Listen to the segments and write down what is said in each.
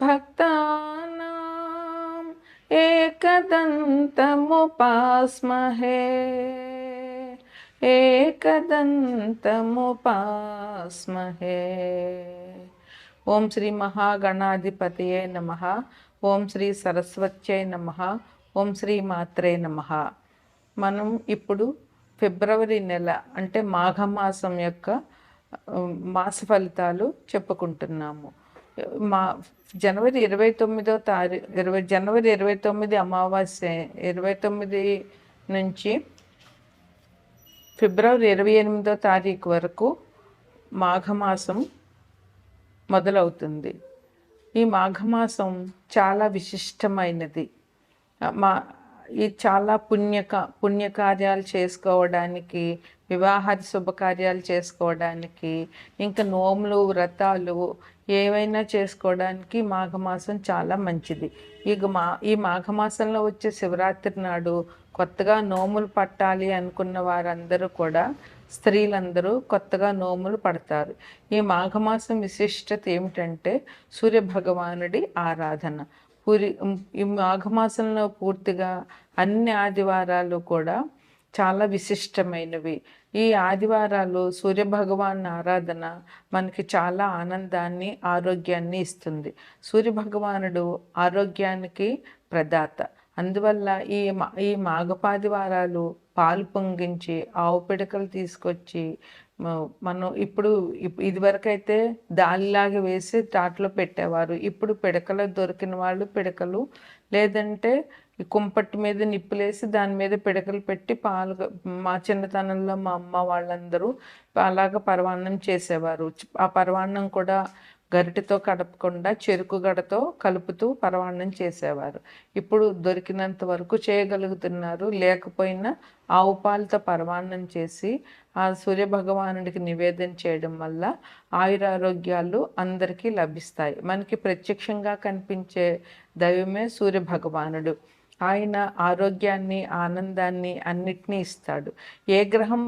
భక్తానాం ఏకదంతముపాస్మహే ఏకదంతముపాస్మహే ఓం శ్రీ మహాగణాధిపతియే నమ ఓం శ్రీ సరస్వత్యే నమ ఓం శ్రీ మాత్రే నమ మనం ఇప్పుడు ఫిబ్రవరి నెల అంటే మాఘమాసం యొక్క మాస ఫలితాలు చెప్పుకుంటున్నాము. మా జనవరి ఇరవై తొమ్మిదో తారీఖు ఇరవై జనవరి ఇరవై తొమ్మిది అమావాస్య ఇరవై తొమ్మిది నుంచి ఫిబ్రవరి ఇరవై ఎనిమిదో తారీఖు వరకు మాఘమాసం మొదలవుతుంది. ఈ మాఘమాసం చాలా విశిష్టమైనది. మా ఈ చాలా పుణ్యక పుణ్యకార్యాలు చేసుకోవడానికి వివాహాది శుభకార్యాలు చేసుకోవడానికి ఇంకా నోములు వ్రతాలు ఏవైనా చేసుకోవడానికి మాఘమాసం చాలా మంచిది. ఈ మా ఈ మాఘమాసంలో వచ్చే శివరాత్రి నాడు కొత్తగా నోములు పట్టాలి అనుకున్న వారందరూ కూడా స్త్రీలందరూ కొత్తగా నోములు పడతారు. ఈ మాఘమాసం విశిష్టత ఏమిటంటే సూర్య భగవానుడి ఆరాధన. పూరి ఈ మాఘమాసంలో పూర్తిగా అన్ని ఆదివారాలు కూడా చాలా విశిష్టమైనవి. ఈ ఆదివారాలు సూర్య భగవాన్ ఆరాధన మనకి చాలా ఆనందాన్ని ఆరోగ్యాన్ని ఇస్తుంది. సూర్య భగవానుడు ఆరోగ్యానికి ప్రదాత. అందువల్ల ఈ మా- ఈ మాఘపాదివారాలు పాలు పొంగించి ఆవు పిడకలు తీసుకొచ్చి మనం ఇప్పుడు ఇప్- ఇదివరకైతే దాలిలాగా వేసి తాటలో పెట్టేవారు. ఇప్పుడు పిడకలు దొరికిన వాళ్ళు పిడకలు లేదంటే ఈ కుంపటి మీద నిప్పులేసి దాని మీద పిడకలు పెట్టి పాలు మా చిన్నతనంలో మా అమ్మ వాళ్ళందరూ అలాగ పరవాన్నం చేసేవారు. ఆ పరవాన్నం కూడా గరిటెతో కడపకుండా చెరుకు గడతో కలుపుతూ పరమాన్నం చేసేవారు. ఇప్పుడు దొరికినంత వరకు చేయగలుగుతున్నారు. లేకపోయినా ఆవు పాలతో పరమాన్నం చేసి ఆ సూర్య భగవానుడికి నివేదన చేయడం వల్ల ఆయురారోగ్యాలు అందరికీ లభిస్తాయి. మనకి ప్రత్యక్షంగా కనిపించే దైవమే సూర్య భగవానుడు ఆయన ఆరోగ్యాన్ని ఆనందాన్ని అన్నిటినీ ఇస్తాడు. ఏ గ్రహం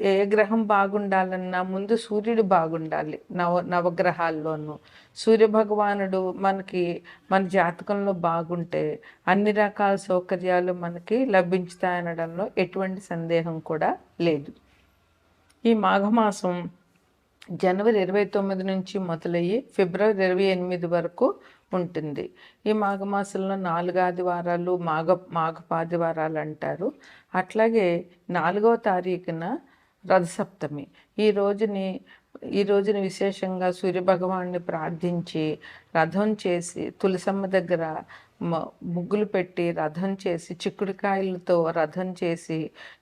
ఏ గ్రహం బాగుండాలన్నా ముందు సూర్యుడు బాగుండాలి. నవ నవగ్రహాల్లోనూ. సూర్య భగవానుడు మనకి మన జాతకంలో బాగుంటే అన్ని రకాల సౌకర్యాలు మనకి లభించుతాయనడంలో ఎటువంటి సందేహం కూడా లేదు. ఈ మాఘమాసం జనవరి ఇరవై తొమ్మిది నుంచి మొదలయ్యి ఫిబ్రవరి ఇరవై ఎనిమిది వరకు ఉంటుంది ఈ మాఘమాసంలో నాలుగు ఆదివారాలు మాఘ మాఘపాదివారాలు అంటారు అట్లాగే నాలుగవ తారీఖున రథసప్తమి. ఈ రోజుని ఈ రోజున విశేషంగా సూర్యభగవాన్ని ప్రార్థించి రథం చేసి తులసమ్మ దగ్గర ముగ్గులు పెట్టి రథం చేసి చిక్కుడుకాయలతో రథం చేసి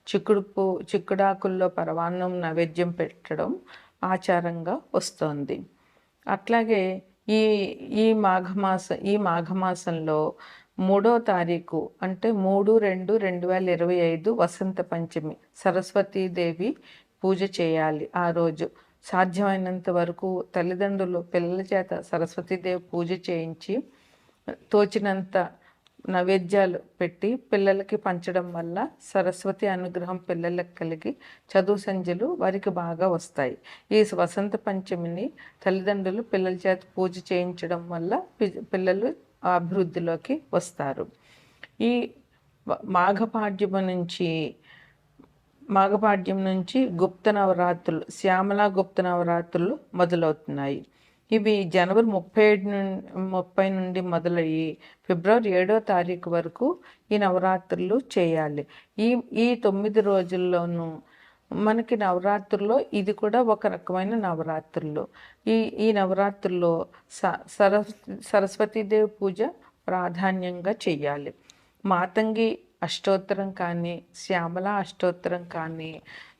చిక్కుడు పూ చిక్కుడాకుల్లో పరవాన్నం నైవేద్యం పెట్టడం ఆచారంగా వస్తోంది. అట్లాగే ఈ ఈ మాఘమాస ఈ మాఘమాసంలో మూడో తారీఖు అంటే మూడు రెండు రెండు వేల ఇరవై ఐదు వసంత పంచమి సరస్వతీదేవి పూజ చేయాలి ఆ రోజు. సాధ్యమైనంత వరకు తల్లిదండ్రులు పిల్లల చేత సరస్వతీదేవి పూజ చేయించి తోచినంత నైవేద్యాలు పెట్టి పిల్లలకి పంచడం వల్ల సరస్వతి అనుగ్రహం పిల్లలకు కలిగి చదువు సంధ్యలు వారికి బాగా వస్తాయి. ఈ వసంత పంచమిని తల్లిదండ్రులు పిల్లల చేత పూజ చేయించడం వల్ల పిల్లలు అభివృద్ధిలోకి వస్తారు. ఈ మాఘపాడ్యము నుంచి మాఘపాడ్యం నుంచి గుప్త నవరాత్రులు శ్యామలా గుప్త నవరాత్రులు మొదలవుతున్నాయి. ఇవి జనవరి ముప్పై ఏడు నుండి ముప్పై నుండి మొదలయ్యి ఫిబ్రవరి ఏడో తారీఖు వరకు ఈ నవరాత్రులు చేయాలి. ఈ ఈ తొమ్మిది రోజుల్లోనూ మనకి నవరాత్రుల్లో ఇది కూడా ఒక రకమైన నవరాత్రులు. ఈ ఈ నవరాత్రుల్లో స సర సరస్వతీదేవి పూజ ప్రాధాన్యంగా చెయ్యాలి మాతంగి అష్టోత్తరం కానీ శ్యామల అష్టోత్తరం కానీ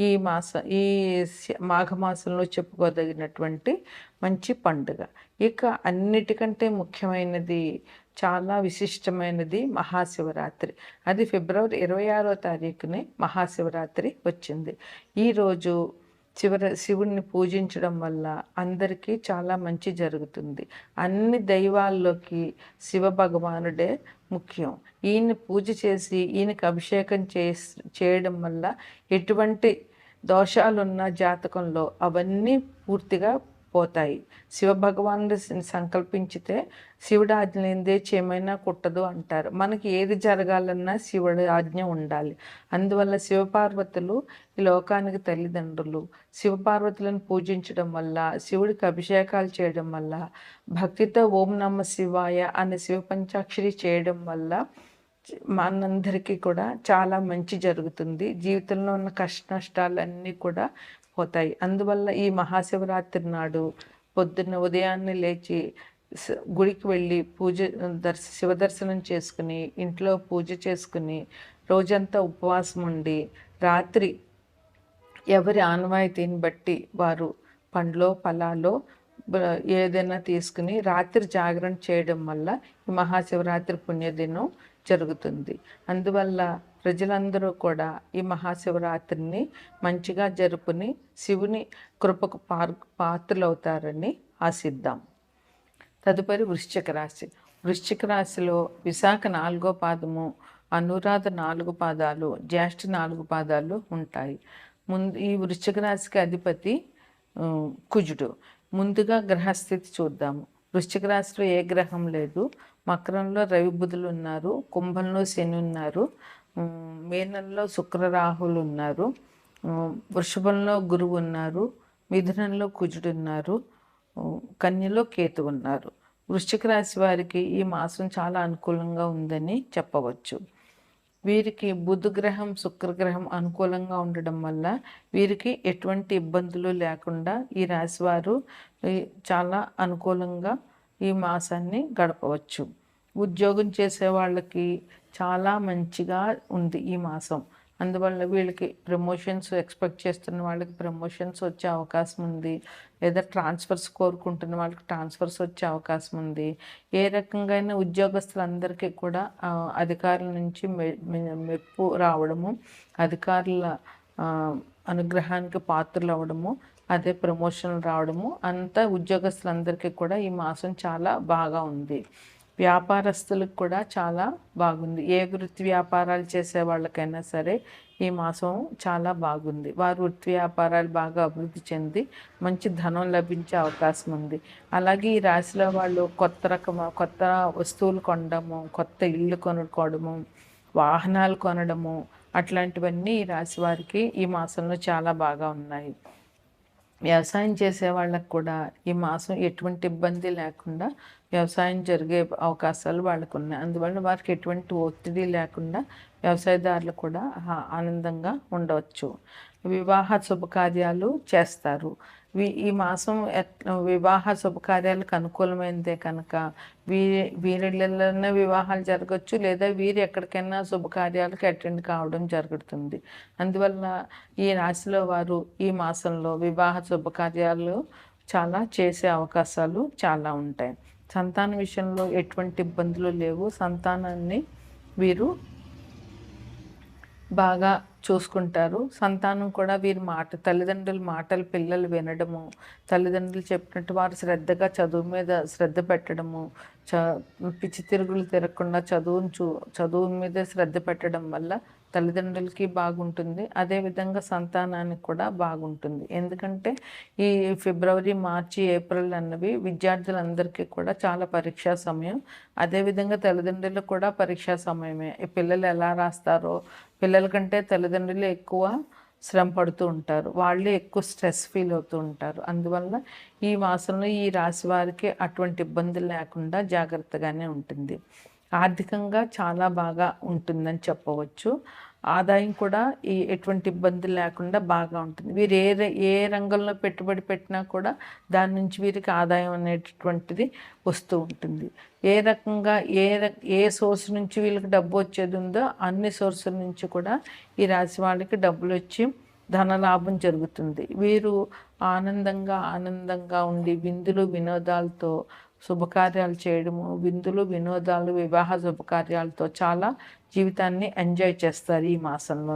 ఈ మాస ఈ మాఘమాసంలో చెప్పుకోదగినటువంటి మంచి పండుగ. ఇక అన్నిటికంటే ముఖ్యమైనది చాలా విశిష్టమైనది మహాశివరాత్రి. అది ఫిబ్రవరి ఇరవై ఆరో తారీఖునే మహాశివరాత్రి వచ్చింది. ఈరోజు చివర శివుణ్ణి పూజించడం వల్ల అందరికీ చాలా మంచి జరుగుతుంది. అన్ని దైవాల్లోకి శివ భగవానుడే ముఖ్యం. ఈయన్ని పూజ చేసి ఈయనకి అభిషేకం చేయడం వల్ల ఎటువంటి దోషాలున్న జాతకంలో అవన్నీ పూర్తిగా పోతాయి. శివభగవానుడు సంకల్పించితే శివుడు ఆజ్ఞ లేనిదే చేయమైనా కుట్టదు అంటారు. మనకి ఏది జరగాలన్నా శివుడి ఆజ్ఞ ఉండాలి. అందువల్ల శివపార్వతులు ఈ లోకానికి తల్లిదండ్రులు. శివపార్వతులను పూజించడం వల్ల శివుడికి అభిషేకాలు చేయడం వల్ల భక్తితో ఓం నమ శివాయ అనే శివ పంచాక్షరి చేయడం వల్ల మనందరికీ కూడా చాలా మంచి జరుగుతుంది. జీవితంలో ఉన్న కష్ట నష్టాలన్నీ కూడా పోతాయి. అందువల్ల ఈ మహాశివరాత్రి నాడు పొద్దున్న ఉదయాన్నే లేచి గుడికి వెళ్ళి పూజ దర్శ శివ దర్శనం చేసుకుని ఇంట్లో పూజ చేసుకుని రోజంతా ఉపవాసం ఉండి రాత్రి ఎవరి ఆనవాయితీని బట్టి వారు పండ్లో ఫలాలో ఏదైనా తీసుకుని రాత్రి జాగరణ చేయడం వల్ల ఈ మహాశివరాత్రి పుణ్యదినం జరుగుతుంది. అందువల్ల ప్రజలందరూ కూడా ఈ మహాశివరాత్రిని మంచిగా జరుపుని శివుని కృపకు పార్ పాత్రలవుతారని ఆశిద్దాం. తదుపరి వృశ్చిక రాశి. వృశ్చిక రాశిలో విశాఖ నాలుగో పాదము అనురాధ నాలుగు పాదాలు జ్యేష్ఠ నాలుగు పాదాలు ఉంటాయి. ముందు ఈ వృశ్చిక రాశికి అధిపతి కుజుడు. ముందుగా గ్రహస్థితి చూద్దాము. వృశ్చిక రాశిలో ఏ గ్రహం లేదు. మకరంలో రవి బుధులు ఉన్నారు. కుంభంలో శని ఉన్నారు. ఉమ్, మీనంలో శుక్ర రాహులు ఉన్నారు. వృషభంలో గురువు ఉన్నారు. మిథునంలో కుజుడు ఉన్నారు. కన్యలో కేతు ఉన్నారు. వృశ్చిక రాశి వారికి ఈ మాసం చాలా అనుకూలంగా ఉందని చెప్పవచ్చు. వీరికి బుధగ్రహం శుక్రగ్రహం అనుకూలంగా ఉండడం వల్ల వీరికి ఎటువంటి ఇబ్బందులు లేకుండా ఈ రాశివారు చాలా అనుకూలంగా ఈ మాసాన్ని గడపవచ్చు. ఉద్యోగం చేసే వాళ్ళకి చాలా మంచిగా ఉంది ఈ మాసం. అందువల్ల వీళ్ళకి ప్రమోషన్స్ ఎక్స్పెక్ట్ చేస్తున్న వాళ్ళకి ప్రమోషన్స్ వచ్చే అవకాశం ఉంది. లేదా ట్రాన్స్ఫర్స్ కోరుకుంటున్న వాళ్ళకి ట్రాన్స్ఫర్స్ వచ్చే అవకాశం ఉంది. ఏ రకంగా ఉద్యోగస్తులందరికీ కూడా అధికారుల నుంచి మె- మె- మెప్పు రావడము అధికారుల అనుగ్రహానికి పాత్రలు అవ్వడము అదే ప్రమోషన్లు రావడము. అంతా ఉద్యోగస్తులందరికీ కూడా ఈ మాసం చాలా బాగా ఉంది. వ్యాపారస్తులకు కూడా చాలా బాగుంది. ఏ వృత్తి వ్యాపారాలు చేసే వాళ్ళకైనా సరే ఈ మాసం చాలా బాగుంది. వారు వృత్తి వ్యాపారాలు బాగా అభివృద్ధి చెంది మంచి ధనం లభించే అవకాశం ఉంది. అలాగే ఈ రాశిలో వాళ్ళు కొత్త రకం కొత్త వస్తువులు కొనడము కొత్త ఇల్లు కొనుక్కోవడము వాహనాలు కొనడము అట్లాంటివన్నీ ఈ రాశి వారికి ఈ మాసంలో చాలా బాగా ఉన్నాయి. వ్యవసాయం చేసే వాళ్ళకు కూడా ఈ మాసం ఎటువంటి ఇబ్బంది లేకుండా వ్యవసాయం జరిగే అవకాశాలు వాళ్ళకు ఉన్నాయి అందువల్ల వారికి ఎటువంటి ఒత్తిడి లేకుండా వ్యవసాయదారులు కూడా ఆనందంగా ఉండవచ్చు. వివాహ శుభకార్యాలు చేస్తారు. ఈ మాసం ఎట్- వివాహ శుభకార్యాలకు అనుకూలమైనదే కనుక వీరి వీరిళ్ళలోనే వివాహాలు జరగచ్చు లేదా వీరు ఎక్కడికైనా శుభకార్యాలకు అటెండ్ కావడం జరుగుతుంది. అందువల్ల ఈ రాశిలో వారు ఈ మాసంలో వివాహ శుభకార్యాలు చాలా చేసే అవకాశాలు చాలా ఉంటాయి. సంతాన విషయంలో ఎటువంటి ఇబ్బందులు లేవు. సంతానాన్ని వీరు బాగా చూసుకుంటారు. సంతానం కూడా వీరి మాట తల్లిదండ్రుల మాటలు పిల్లలు వినడము తల్లిదండ్రులు చెప్పినట్టు వారు శ్రద్ధగా చదువు మీద శ్రద్ధ పెట్టడము చ పిచ్చి తిరుగులు తిరగకుండా చదువును చూ చదువు మీద శ్రద్ధ పెట్టడం వల్ల తల్లిదండ్రులకి బాగుంటుంది. అదేవిధంగా సంతానానికి కూడా బాగుంటుంది. ఎందుకంటే ఈ ఫిబ్రవరి మార్చి ఏప్రిల్ అన్నవి విద్యార్థులందరికీ కూడా చాలా పరీక్షా సమయం. అదేవిధంగా తల్లిదండ్రులకు కూడా పరీక్షా సమయమే. పిల్లలు ఎలా రాస్తారో పిల్లల కంటే తల్లిదండ్రులు ఎక్కువ శ్రమ పడుతూ ఉంటారు. వాళ్ళే ఎక్కువ స్ట్రెస్ ఫీల్ అవుతూ ఉంటారు. అందువల్ల ఈ మాసంలో ఈ రాశి వారికి అటువంటి ఇబ్బందులు లేకుండా జాగ్రత్తగానే ఉంటుంది. ఆర్థికంగా చాలా బాగా ఉంటుందని చెప్పవచ్చు. ఆదాయం కూడా ఈ ఎటువంటి ఇబ్బందులు లేకుండా బాగా ఉంటుంది. వీరు ఏ ర- ఏ రంగంలో పెట్టుబడి పెట్టినా కూడా దాని నుంచి వీరికి ఆదాయం అనేటటువంటిది వస్తూ ఉంటుంది. ఏ రకంగా ఏ ర- ఏ సోర్స్ నుంచి వీళ్ళకి డబ్బు వచ్చేది ఉందో అన్ని సోర్సుల నుంచి కూడా ఈ రాశి వాళ్ళకి డబ్బులు వచ్చి ధనలాభం జరుగుతుంది. వీరు ఆనందంగా ఆనందంగా ఉండి విందులు వినోదాలతో శుభకార్యాలు చేయడము విందులు వినోదాలు వివాహ శుభకార్యాలతో చాలా జీవితాన్ని ఎంజాయ్ చేస్తారు ఈ మాసంలో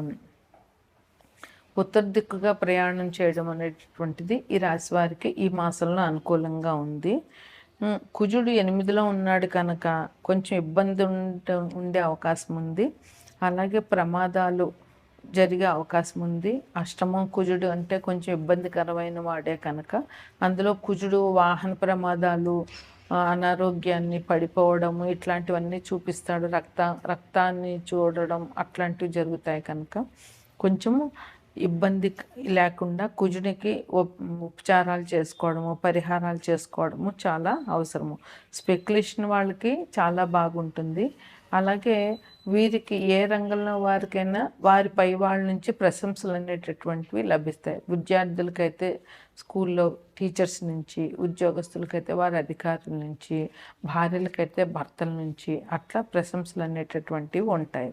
ఉత్తర దిక్కుగా ప్రయాణం చేయడం అనేటటువంటిది ఈ రాశి వారికి ఈ మాసంలో అనుకూలంగా ఉంది. కుజుడు ఎనిమిదిలో ఉన్నాడు కనుక కొంచెం ఇబ్బంది ఉండ ఉండే అవకాశం ఉంది. అలాగే ప్రమాదాలు జరిగే అవకాశం ఉంది. అష్టమం కుజుడు అంటే కొంచెం ఇబ్బందికరమైన వాడే కనుక అందులో కుజుడు వాహన ప్రమాదాలు అనారోగ్యాన్ని పడిపోవడము ఇట్లాంటివన్నీ చూపిస్తాడు. రక్త రక్తాన్ని చూడడం అట్లాంటివి జరుగుతాయి కనుక. కొంచెము ఇబ్బంది లేకుండా కుజునికి ఉపచారాలు చేసుకోవడము పరిహారాలు చేసుకోవడము చాలా అవసరము. స్పెక్యులేషన్ వాళ్ళకి చాలా బాగుంటుంది. అలాగే వీరికి ఏ రంగంలో వారికైనా వారి పై వాళ్ళ నుంచి ప్రశంసలు అనేటటువంటివి లభిస్తాయి. విద్యార్థులకైతే స్కూల్లో టీచర్స్ నుంచి ఉద్యోగస్తులకైతే వారి అధికారుల నుంచి భార్యలకైతే భర్తల నుంచి అట్లా ప్రశంసలు అనేటటువంటివి ఉంటాయి.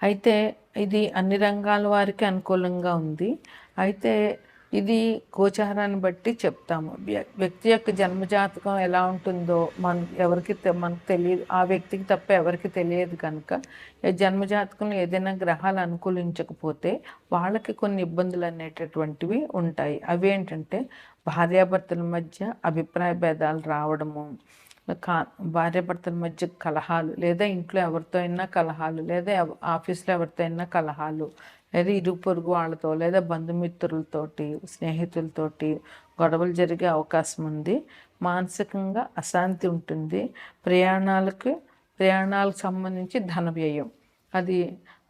అయితే ఇది అన్ని రంగాల వారికి అనుకూలంగా ఉంది. అయితే ఇది గోచారాన్ని బట్టి చెప్తాము. వ్యక్తి యొక్క జన్మజాతకం ఎలా ఉంటుందో మన ఎవరికి మనకు తెలియదు. ఆ వ్యక్తికి తప్ప ఎవరికి తెలియదు కనుక ఈ జన్మజాతకంలో ఏదైనా గ్రహాలు అనుకూలించకపోతే వాళ్ళకి కొన్ని ఇబ్బందులు అనేటటువంటివి ఉంటాయి. అవి ఏంటంటే భార్యాభర్తల మధ్య అభిప్రాయ భేదాలు రావడము కా భార్యాభర్తల మధ్య కలహాలు లేదా ఇంట్లో ఎవరితో అయినా కలహాలు లేదా ఎవ- ఆఫీస్లో ఎవరితో అయినా కలహాలు లేదా ఇరుగు పొరుగు వాళ్ళతో లేదా బంధుమిత్రులతోటి స్నేహితులతోటి గొడవలు జరిగే అవకాశం ఉంది. మానసికంగా అశాంతి ఉంటుంది. ప్రయాణాలకు ప్రయాణాలకు సంబంధించి ధన వ్యయం. అది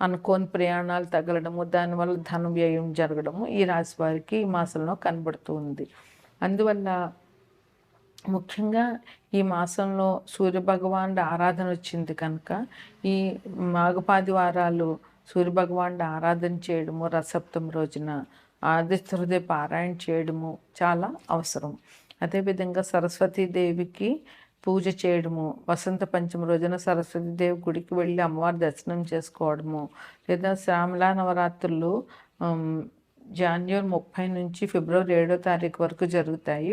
అనుకోని ప్రయాణాలు తగలడము దానివల్ల ధన వ్యయం జరగడము ఈ రాశి వారికి ఈ మాసంలో కనబడుతూ ఉంది. అందువల్ల ముఖ్యంగా ఈ మాసంలో సూర్యభగవానుడి ఆరాధన వచ్చింది కనుక ఈ మాఘపాది వారాలు సూర్యభగవానుడి ఆరాధన చేయడము రసప్తం రోజున ఆదిత్య హృదయ పారాయణ చేయడము చాలా అవసరం. అదేవిధంగా సరస్వతీదేవికి పూజ చేయడము వసంత పంచమి రోజున సరస్వతీదేవి గుడికి వెళ్ళి అమ్మవారి దర్శనం చేసుకోవడము లేదా శ్యామలా నవరాత్రులు జాన్యువరి ముప్పై నుంచి ఫిబ్రవరి ఏడో తారీఖు వరకు జరుగుతాయి.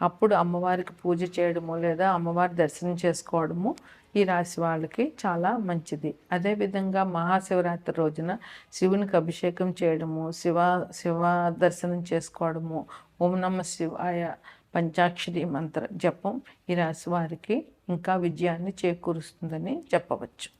అప్పుడు అమ్మవారికి పూజ చేయడము లేదా అమ్మవారి దర్శనం చేసుకోవడము ఈ రాశి వాళ్ళకి చాలా మంచిది. అదేవిధంగా మహాశివరాత్రి రోజున శివునికి అభిషేకం చేయడము శివ శివ దర్శనం చేసుకోవడము ఓం నమ శివాయ పంచాక్షరి మంత్ర జపం ఈ రాశి వారికి ఇంకా విజయాన్ని చేకూరుస్తుందని చెప్పవచ్చు.